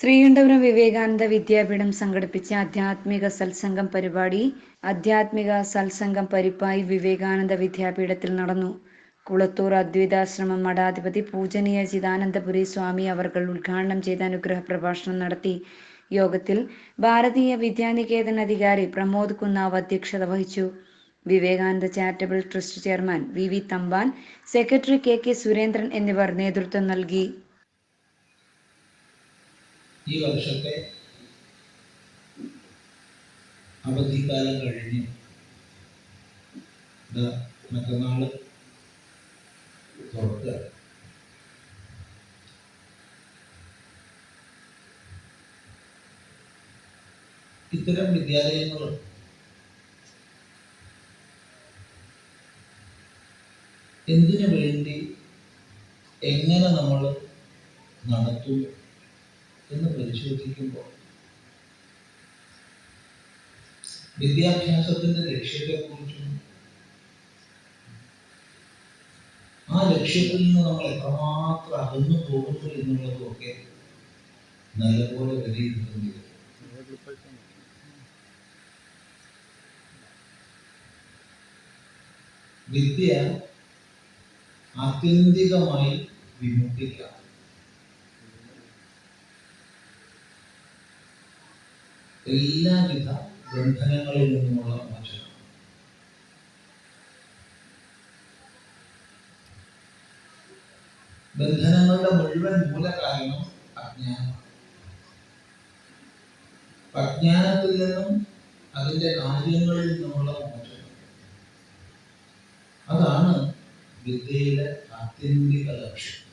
ശ്രീകണ്ഠപുരം വിവേകാനന്ദ വിദ്യാപീഠം സംഘടിപ്പിച്ച ആധ്യാത്മിക സത്സംഗം പരിപാടി ആധ്യാത്മിക സത്സംഗം പരിപ്പായി വിവേകാനന്ദ വിദ്യാപീഠത്തിൽ നടന്നു. കുളത്തൂർ അദ്വൈതാശ്രമം മഠാധിപതി പൂജനീയ ചിദാനന്ദപുരി സ്വാമി അവർകൾ ഉദ്ഘാടനം ചെയ്ത അനുഗ്രഹ പ്രഭാഷണം നടത്തി. യോഗത്തിൽ ഭാരതീയ വിദ്യാനികേതൻ അധികാരി പ്രമോദ് കുന്നാവ് അധ്യക്ഷത വഹിച്ചു. Vivekananda charitable trust chairman V V Thampan secretary K K Surendran എന്നിവർ നേതൃത്വം നൽകി. ഈ വർഷത്തെ അവധിക്കാലം കഴിഞ്ഞ് മറ്റന്നാൾ തുറക്കുക. ഇത്തരം വിദ്യാലയങ്ങൾ എന്തിനു വേണ്ടി എങ്ങനെ നമ്മൾ നടത്തും എന്ന് പരിശോധിക്കുമ്പോൾ വിദ്യാഭ്യാസത്തിന്റെ ലക്ഷ്യത്തെക്കുറിച്ചും ആ ലക്ഷ്യത്തിൽ നിന്ന് നമ്മൾ എത്രമാത്രം അകന്നു പോകുന്നു എന്നുള്ളതുമൊക്കെ നല്ലപോലെ വിലയിരുത്തേണ്ടി വരും വിദ്യ ആത്യന്തികമായി വിമുക്തിക്കാം എല്ലാവിധ ബന്ധനങ്ങളിൽ നിന്നുമുള്ള മോചനം. ബന്ധനങ്ങളുടെ മുഴുവൻ മൂലകാരണം അജ്ഞാനം അജ്ഞാനത്തിൽ നിന്നും അതിന്റെ കാര്യങ്ങളിൽ നിന്നുമുള്ള മോചനം. അതാണ് വിദ്യയുടെ ആത്യന്തിക ലക്ഷ്യം.